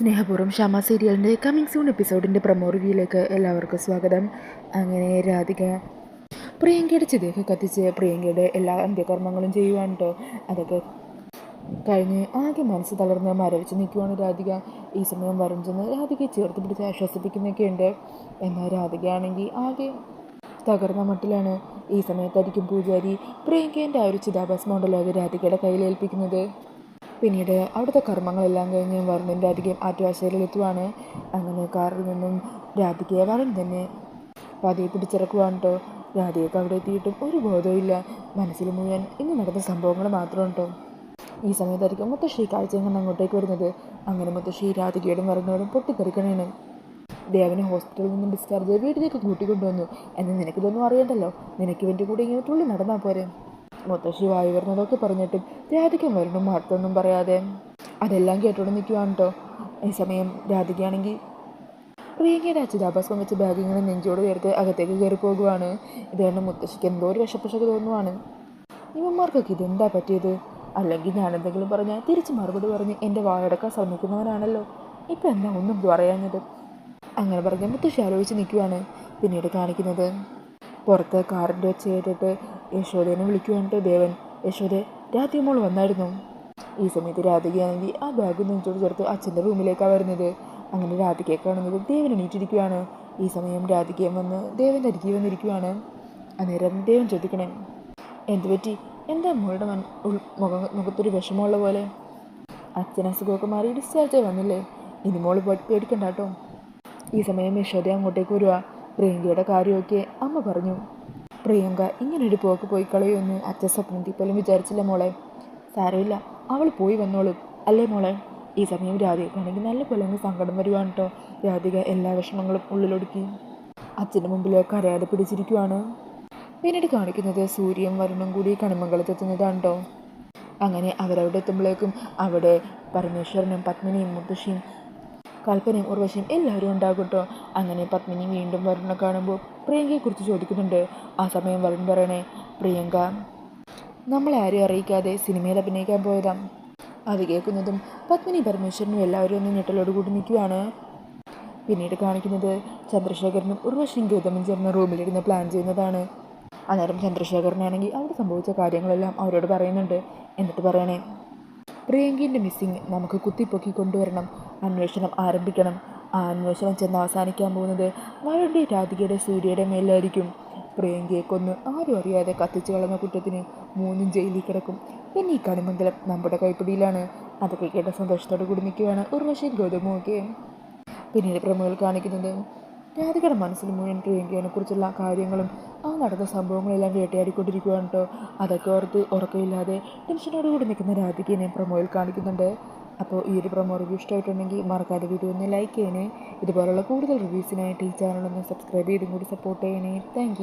സ്നേഹപൂർവം ഷമ സീരിയലിന്റെ coming soon എപ്പിസോഡിന്റെ പ്രമോ റിവ്യൂയിലേക്ക് എല്ലാവർക്കും സ്വാഗതം. അങ്ങനെ രാധിക പ്രിയങ്കയുടെ ചിതയൊക്കെ കത്തിച്ച് പ്രിയങ്കയുടെ എല്ലാ അന്ത്യകർമ്മങ്ങളും ചെയ്യുവാണ് കേട്ടോ അതൊക്കെ കഴിഞ്ഞ് ആകെ മനസ്സ് തളർന്ന് മരവിച്ച് നിൽക്കുവാണ് രാധിക. ഈ സമയം വരും ചെന്ന് രാധികയെ ചേർത്ത് പിടിച്ച് ആശ്വസിപ്പിക്കുന്നൊക്കെ ഉണ്ട്. എന്നാൽ രാധികയാണെങ്കിൽ ആകെ തകർന്ന മട്ടിലാണ് ഈ സമയത്തായിരിക്കും പൂജാരി പ്രിയങ്കേന്റെ ആ ഒരു ചിതാഭസ്മം ഉണ്ടല്ലോ അത് രാധികയുടെ കയ്യിൽ ഏൽപ്പിക്കുന്നത് പിന്നീട് അവിടുത്തെ കർമ്മങ്ങളെല്ലാം കഴിഞ്ഞ് വർണൻ രാധികയും ആറ്റുവാശയിലെത്തുവാണ് അങ്ങനെ കാറിൽ നിന്നും രാധികയെ വരുൺ തന്നെ പതിയെ പിടിച്ചിറക്കുവാണ് കേട്ടോ രാധികയ്ക്ക് അവിടെ എത്തിയിട്ടും ഒരു ബോധവുമില്ല മനസ്സിൽ മുഴുവൻ ഇന്ന് നടന്ന സംഭവങ്ങൾ മാത്രം കേട്ടോ ഈ സമയത്തായിരിക്കും മുത്തശ്ശി കാഴ്ചയും കണ്ട് അങ്ങോട്ടേക്ക് വരുന്നത്. അങ്ങനെ മുത്തശ്ശി രാധികയോടും വരുന്നോടും പൊട്ടിത്തെറിക്കണേണ്. ദേവനെ ഹോസ്പിറ്റലിൽ നിന്നും ഡിസ്ചാർജ് ചെയ്ത് വീട്ടിലേക്ക് കൂട്ടിക്കൊണ്ടുവന്നു. എന്ന് നിനക്കിതൊന്നും അറിയണ്ടല്ലോ. നിനക്ക് ഇവന്റെ കൂടെ ഇങ്ങനെ തുള്ളി നടന്നാൽ പോരെ. മുത്തശ്ശി വായു വരുന്നതൊക്കെ പറഞ്ഞിട്ടും രാധിക വരണം മാത്രമൊന്നും പറയാതെ അതെല്ലാം കേട്ടോണ്ട് നിൽക്കുവാണ് കേട്ടോ ഈ സമയം രാധികയാണെങ്കിൽ പ്രിയങ്കയുടെ അച്യുതാഭസ്മം വെച്ച് ബാഗ് ഇങ്ങനെ നെഞ്ചോട് ചേർത്ത് അകത്തേക്ക് കയറി പോകുവാണ്. ഇത് കാരണം മുത്തശ്ശിക്ക് എന്തോ ഒരു വിഷപ്പശക്ക് തോന്നുവാണ്. ഇവന്മാർക്കൊക്കെ ഇതെന്താ പറ്റിയത്? അല്ലെങ്കിൽ ഞാൻ എന്തെങ്കിലും പറഞ്ഞാൽ തിരിച്ച് മറുപടി പറഞ്ഞ് എന്റെ വായടക്കാൻ ശ്രമിക്കുന്നവനാണല്ലോ. ഇപ്പം എന്താ ഒന്നും പറയാഞ്ഞത്? അങ്ങനെ പറഞ്ഞ് മുത്തശ്ശി ആലോചിച്ച് നിൽക്കുവാണ് പിന്നീട് കാണിക്കുന്നത് പുറത്ത് കാറിന്റെ ഒച്ച കേട്ടിട്ട് യശോദേനെ വിളിക്കുവാനിട്ട് ദേവൻ. യശോദെ രാധികമോൾ വന്നായിരുന്നു. ഈ സമയത്ത് രാധികയാണെങ്കിൽ ആ ബാഗ് നെഞ്ചോട് ചേർത്ത് അച്ഛന്റെ റൂമിലേക്കാണ് വരുന്നത്. അങ്ങനെ രാധികയെ കാണുന്നത് ദേവൻ എണീറ്റിരിക്കുകയാണ് ഈ സമയം രാധികയും വന്ന് ദേവൻ അരികെ വന്നിരിക്കുകയാണ് അന്നേരം ദേവൻ ചോദിക്കണേ എന്ത് പറ്റി? എന്താ മോളുടെ മൻ മുഖം മുഖത്തൊരു വിഷമമുള്ള പോലെ? അച്ഛൻ അസുഖമൊക്കെ മാറി ഡിസ്ചാർജ് വന്നില്ലേ? ഇനി മോൾ പേടിക്കണ്ട കേട്ടോ. ഈ സമയം യശോദ അങ്ങോട്ടേക്ക് വരുവാ. പ്രിയങ്കയുടെ കാര്യമൊക്കെ അമ്മ പറഞ്ഞു. പ്രിയങ്ക ഇങ്ങനെ ഒരു പോക്ക് പോയി കളയുമെന്ന് അച്ഛൻ സ്വപ്നത്തിൽ പോലും വിചാരിച്ചില്ല മോളെ. സാരമില്ല അവൾ പോയി വന്നോളും. അല്ലേ മോളെ? ഈ സമയം രാധികക്കാണെങ്കിൽ നല്ല പോലെ അങ്ങ് സങ്കടം വരുവാണ് കേട്ടോ രാധിക എല്ലാ വിഷമങ്ങളും ഉള്ളിലൊടുക്കി. അച്ഛന്റെ മുമ്പിൽ കരയാതെ പിടിച്ചിരിക്കുവാണ്. പിന്നീട് കാണിക്കുന്നത് സൂര്യൻ വരുണും കൂടി കണിമംഗലത്തെത്തുന്നതാണ് കേട്ടോ അങ്ങനെ അവരവിടെ എത്തുമ്പോഴേക്കും അവിടെ പരമേശ്വരനും പത്മിനിയും മുത്തശ്ശിയും കൽപ്പനയും ഉർവശിയും എല്ലാവരും ഉണ്ടാകും കേട്ടോ അങ്ങനെ പത്മിനി വീണ്ടും വരുണെ കാണുമ്പോൾ പ്രിയങ്കയെക്കുറിച്ച് ചോദിക്കുന്നുണ്ട്. ആ സമയം വരുൺ പറയണേ പ്രിയങ്ക നമ്മളെ ആരെയും അറിയിക്കാതെ സിനിമയിൽ അഭിനയിക്കാൻ പോയതാ. അത് കേൾക്കുന്നതും പത്മിനി പരമേശ്വരനും എല്ലാവരും ഒന്ന് ഞെട്ടലോട് കൂടി നിൽക്കുകയാണ്. പിന്നീട് കാണിക്കുന്നത് ചന്ദ്രശേഖരനും ഉർവശിയും ഗൗതമും ചേർന്ന് റൂമിലിരുന്ന് പ്ലാൻ ചെയ്യുന്നതാണ്. അന്നേരം ചന്ദ്രശേഖരനാണെങ്കിൽ അവിടെ സംഭവിച്ച കാര്യങ്ങളെല്ലാം അവരോട് പറയുന്നുണ്ട്. എന്നിട്ട് പറയണേ പ്രിയങ്കിന്റെ മിസ്സിങ് നമുക്ക് കുത്തിപ്പൊക്കി കൊണ്ടുവരണം. അന്വേഷണം ആരംഭിക്കണം. ആ അന്വേഷണം ചെന്ന് അവസാനിക്കാൻ പോകുന്നത് വളരെ രാധികയുടെ സൂര്യയുടെ മേലായിരിക്കും. പ്രിയങ്കയെ കൊന്ന് ആരും അറിയാതെ കത്തിച്ചു കളഞ്ഞ കുറ്റത്തിന് മൂന്നും ജയിലിൽ കിടക്കും. പിന്നെ ഈ കണിമംഗലം നമ്മുടെ കൈപ്പിടിയിലാണ്. അതൊക്കെ കേട്ട സന്തോഷത്തോടെ കൂടി നിൽക്കുകയാണ് ഉർവശയും ഗൗതമും ഒക്കെ. പിന്നീട് പ്രമുഖർ കാണിക്കുന്നത് രാധികയുടെ മനസ്സിൽ മുഴുവൻ പ്രിയങ്കയെ കുറിച്ചുള്ള കാര്യങ്ങളും ആ നടന്ന സംഭവങ്ങളെല്ലാം വേട്ടയാടിക്കൊണ്ടിരിക്കുകയാണ് കേട്ടോ. അതൊക്കെ ഓർത്ത് ഉറക്കമില്ലാതെ ടെൻഷനോട് കൂടി നിൽക്കുന്ന രാധികയെ പ്രമോയിൽ കാണിക്കുന്നുണ്ട്. അപ്പോൾ ഈ ഒരു പ്രൊമോ റിവ്യൂ ഇഷ്ടമായിട്ടുണ്ടെങ്കിൽ മറക്കാതെ വീഡിയോ ഒന്ന് ലൈക്ക് ചെയ്യണേ. ഇതുപോലുള്ള കൂടുതൽ റിവ്യൂസിനായിട്ട് ഈ ചാനൽ ഒന്ന് സബ്സ്ക്രൈബ് ചെയ്തും കൂടി സപ്പോർട്ട് ചെയ്യണേ. താങ്ക്